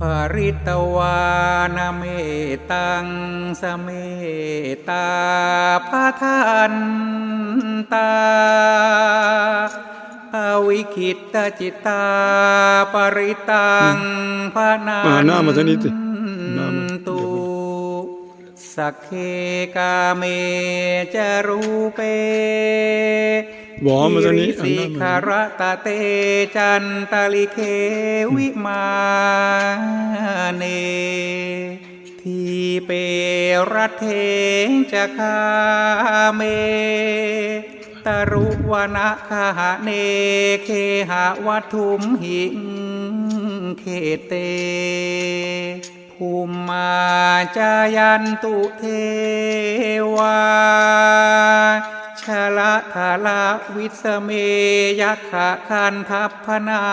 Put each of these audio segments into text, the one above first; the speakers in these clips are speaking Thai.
ภริตวานเมตังสเมตาพาทันตาอวิคิตจิตตาปริตังพานัมาหน้ามาทางนี้สิหน้ามาตุสักเคกาเมจารูเป วอมาทางนี้สิอันหน้ามาคารตะเตจันตาลิเควิมาเนทีเปรัตเทงจะคาเมตรุวนะคาเนเคหะวัตุมหิงเขเตภูมิมาจายันตุเทวาาละทาละวิสเมยักขะคันทัพพนา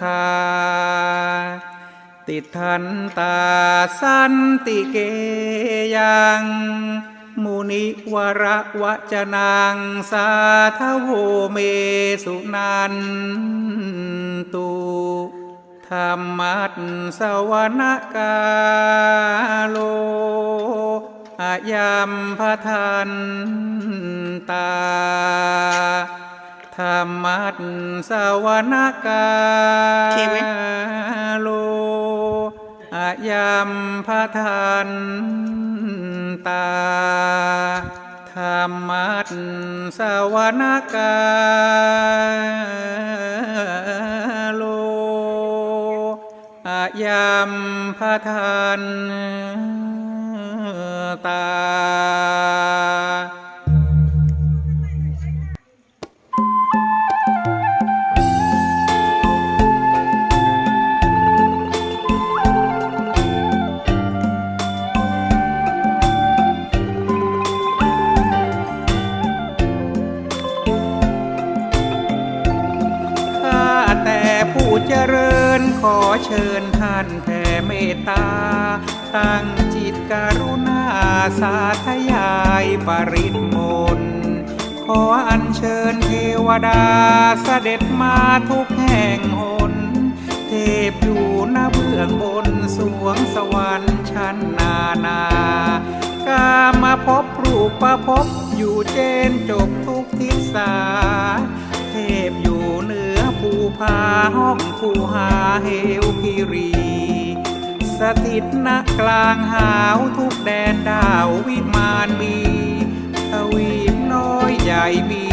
คาติทันตาสันติเกยังมุนิวระวะจนังสาทโวเมสุนันตุธรรมัสสวนกาโล อายัมพทันตาธรรมัสสวนกาโอเคไหมโลอายัมพทันตาธรรมัสสวนกาโลอายัมพทัน เจริญขอเชิญท่านแผ่เมตตา ตั้งจิตกรุณาสาธยายปริตมนขออัญเชิญเทวดาเสด็จมาทุกแห่งหน เทพอยู่หน้าเบื้องบนสวงสวรรค์ชั้นนานากามาพบรูปประพบอยู่เจนจบทุกทิศา ผาห้องภูหาเหวพิรี สถิตณกลางหาวทุกแดนดาววิมานมีทวีปน้อยใหญ่มี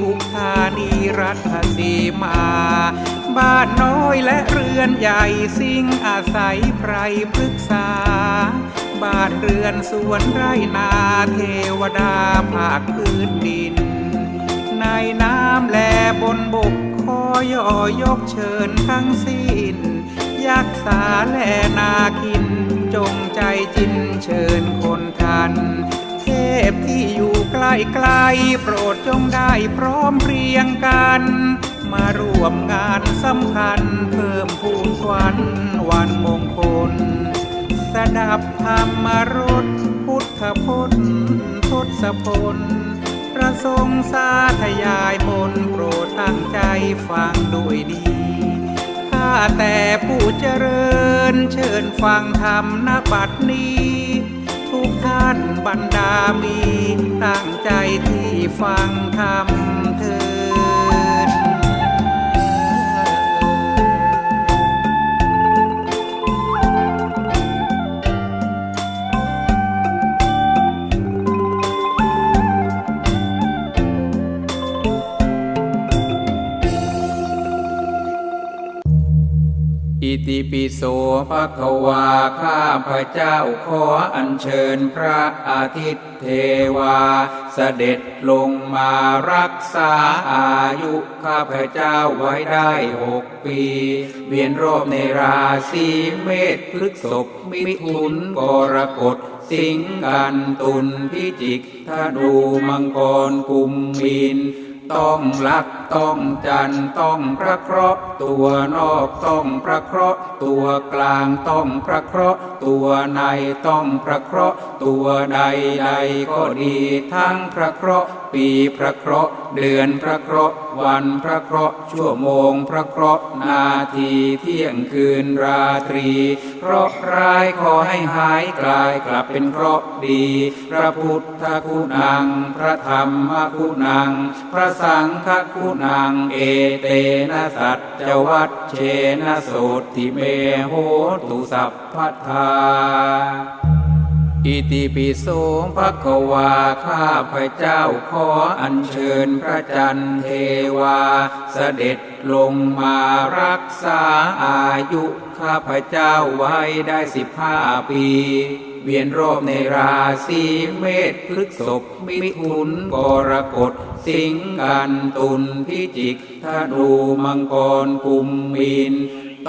ทุกธานีรัฐสีมา บ้านน้อยและเรือนใหญ่สิ่งอาศัยไพรพฤกษา บ้านเรือนสวนไรนาเทวดาภาคพื้นดิน ในน้ำแลบนบกขอย่อยกเชิญทั้งสิ้น ยักษาและนาคิน จงใจจินเชิญคนทัน เทพที่อยู่ใกล้ไกลโปรดจงได้พร้อมเพรียงกัน มาร่วมงานสำคัญ เพิ่มพูนควันวันมงคล สดับธรรมรสพุทธพจน์ทศพล ประสงค์สาธยายบนโปรดตั้งใจฟังด้วยดี ข้าแต่ผู้เจริญเชิญฟังธรรมนบัดนี้ ทุกท่านบรรดามี ตั้งใจที่ฟังธรรม ภะควาข้าพระเจ้าขออัญเชิญพระอาทิตย์เทวา เสด็จลงมารักษาอายุข้าพระเจ้าไว้ได้หกปี เวียนรอบในราศีเมษพฤกษบมิถุนกรกฎสิงกันตุลพิจิกธนูมังกรกุมมีน ต้องลักต้องจันต้องพระเคราะห์ตัวนอกต้องพระเคราะห์ตัวกลางต้องพระเคราะห์ตัวในต้องพระเคราะห์ตัวใดใดก็ดีทั้งพระเคราะห์ ปีพระเคราะห์เดือนพระเคราะห์วันพระเคราะห์ชั่วโมงพระเคราะห์นาทีเที่ยงคืนราตรี เคราะห์ร้ายขอให้หายกลายกลับเป็นเคราะห์ดี พระพุทธคุณัง พระธรรมคุณัง พระสังฆคุณัง เอเตนะสัจจวัตเชนะโสติเมโหตุสัพพทา อิติปิโสภะคะวาข้าพเจ้าขออัญเชิญพระจันทร์เทวา เสด็จลงมารักษาอายุข้าพเจ้าไว้ได้สิบห้าปีเวียนรอบในราศีเมษพฤษภมิถุนกรกฎสิงห์กันตุลพิจิกธนูมังกรกุมมีน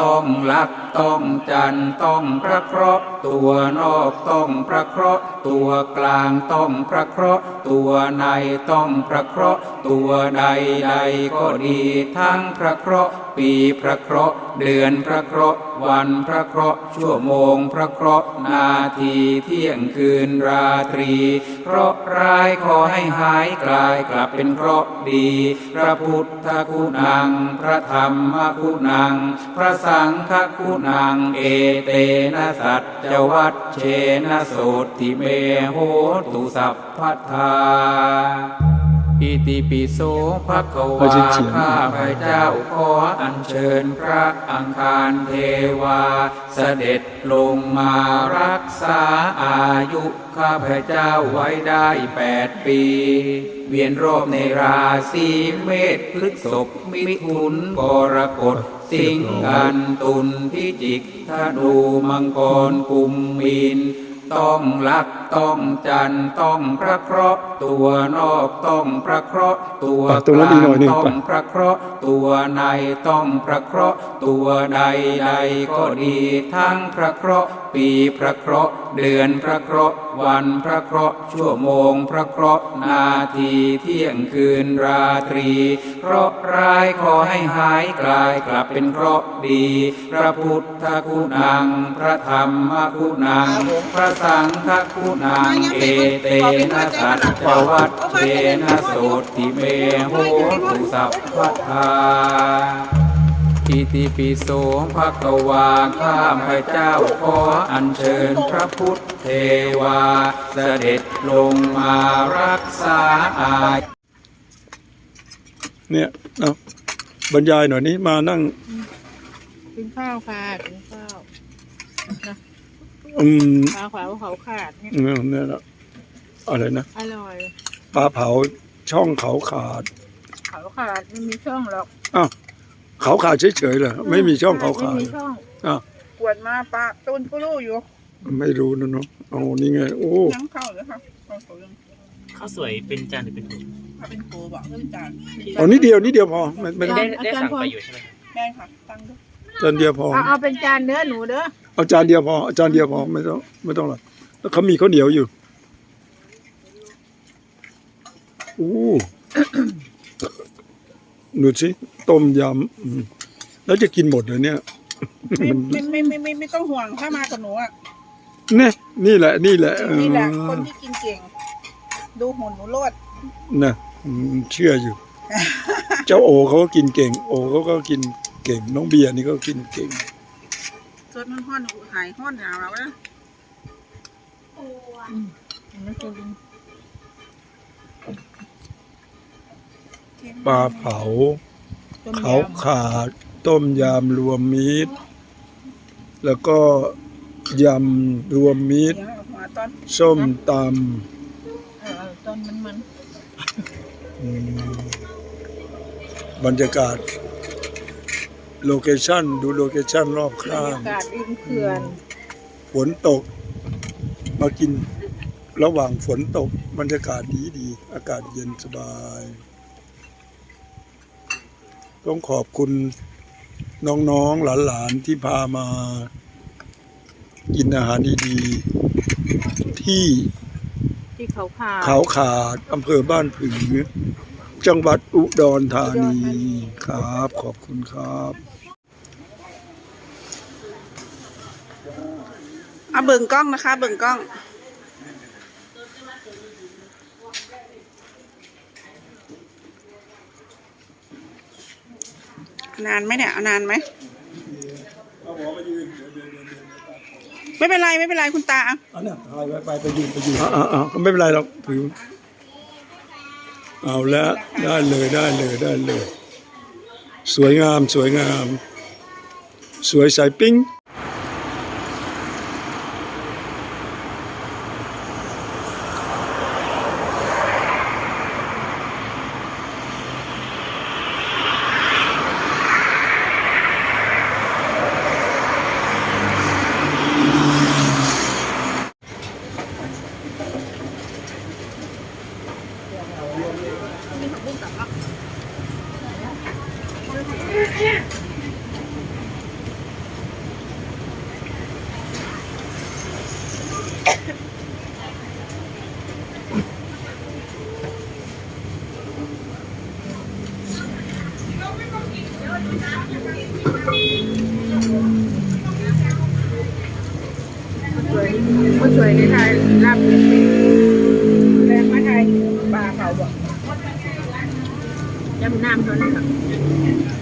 ต้องลักต้องจันต้องพระเคราะห์ตัวนอกต้องพระเคราะห์ตัวกลางต้องพระเคราะห์ตัวในต้องพระเคราะห์ตัวใดใดก็ดีทั้งพระเคราะห์ ปีพระเคราะห์เดือนพระเคราะห์วันพระเคราะห์ชั่วโมงพระเคราะห์นาทีเที่ยงคืนราตรี เคราะห์ร้ายขอให้หายกลายกลับเป็นเคราะห์ดี พระพุทธคุณัง พระธรรมคุณัง พระสังฆคุณัง เอเตนะสัจจวัตเชนะโสติเมโหตุสัพพทา อิติปิโสภะคะวาข้าพเจ้าขออัญเชิญพระอังคารเทวา เสด็จลงมารักษาอายุข้าพเจ้าไว้ได้แปดปี เวียนรอบในราศีเมษพฤษภมิถุนกรกฎสิงห์กันตุลพิจิกธนูมังกรกุมมีน ต้องรักต้องจันทร์ต้องพระเคราะห์ตัวนอกต้องพระเคราะห์ตัวปะตรงนั้นอีกหน่อยหนึ่งต้องปะพระเคราะห์ตัวในต้องพระเคราะห์ตัวใดใดก็ดีทั้งพระเคราะห์ปีพระเคราะห์เดือนพระเคราะห์วันพระเคราะห์ชั่วโมงพระเคราะห์นาทีเที่ยงคืนราตรีเคราะห์ร้ายขอให้หายกลายกลับเป็นเคราะห์ดี พระพุทธคุณัง พระธรรมคุณังพระสังฆคุณังเอเตนะสัจจวัตเชนะโสติเมโหตุสัพพทาอิติปิโสภะควาข้าพเจ้าขออัญเชิญพระพุทธเทวา เสด็จลงมารักษาอาเนี่ยเอาบรรยายหน่อยนี้มานั่งกินข้าวค่ะกินข้าว อืมปลาขวาวเขาขาดเนี่ยเนี่ยนะอะไรนะอร่อยปลาเผาช่องเขาขาด เขาขาดไม่มีช่องหรอกอ้าวเขาขาดเฉยๆเหรอไม่มีช่องเขาขาดไม่มีช่องอ้าวปวดมาปลาต้นกุลู่อยู่ไม่รู้นะเนาะโอ้นี่ไง โอ้ยังเข้าเลยค่ะเข้าเขายังข้าวสวยเป็นจานหรือเป็นถุงถ้าเป็นโคบอกเรื่องจานเอานิดเดียวนิดเดียวพอไม่ไม่ต้องได้ได้สั่งไปอยู่ใช่ไหมครับแม่ค่ะตั้งด้วยจานเดียวพอเอาเอาเป็นจานเนื้อหนูเด้อ เอาจานเดียวพอเอาจานเดียวพอไม่ต้องไม่ต้องหรอกแล้วเขามีข้าวเหนียวอยู่อู้ดูสิต้มยำอืมแล้วจะกินหมดเลยเนี่ยไม่ไม่ไม่ไม่ไม่ไม่ต้องห่วงถ้ามากับหนูอะเนี่ยนี่แหละ นี่แหละเออนี่แหละคนที่กินเก่ง ดูหุ่นหนูโลดนะอืมเชื่ออยู่ เจ้าโอเขาก็กินเก่ง โอเขาก็กินเก่ง น้องเบียร์นี่ก็กินเก่ง สดมันห้อนหายห้อนหนาวแล้วนะปลาเผาเขาขาดต้มยำรวมมิตร แล้วก็ยำรวมมิตร เดี๋ยวเอาหัวตอนส้มตเออตอนมันมันำอืมบรรยากาศ โลเคชั่นดูโลเคชั่นรอบบรรข้างยากาศริมเขื่อนฝนตก มากินระหว่างฝนตกบรรยากาศดีดีๆอากาศเย็นสบาย ต้องขอบคุณน้องๆหลานๆที่พามา กินอาหารดีๆที่ที่เขาขาดเขาขาดอำเภอบ้านผือ จังหวัดอุดรธานีครับ ขอบคุณครับเอาเบิ่งกล้องนะคะ เบิ่งกล้อง นานไหมเนี่ยนานไหมไม่เป็นไรไม่เป็นไรคุณตา เอาเนี่ยไปไปไปยืนไปยืนอ่าอไม่เป็นไรหรอกผิว เอาละได้เลยได้เลยได้เลย สวยงามสวยงาม สวยใสปิ้ง มาไทยปลาเผา บ่ยำน้ำตัวนี้ค่ะ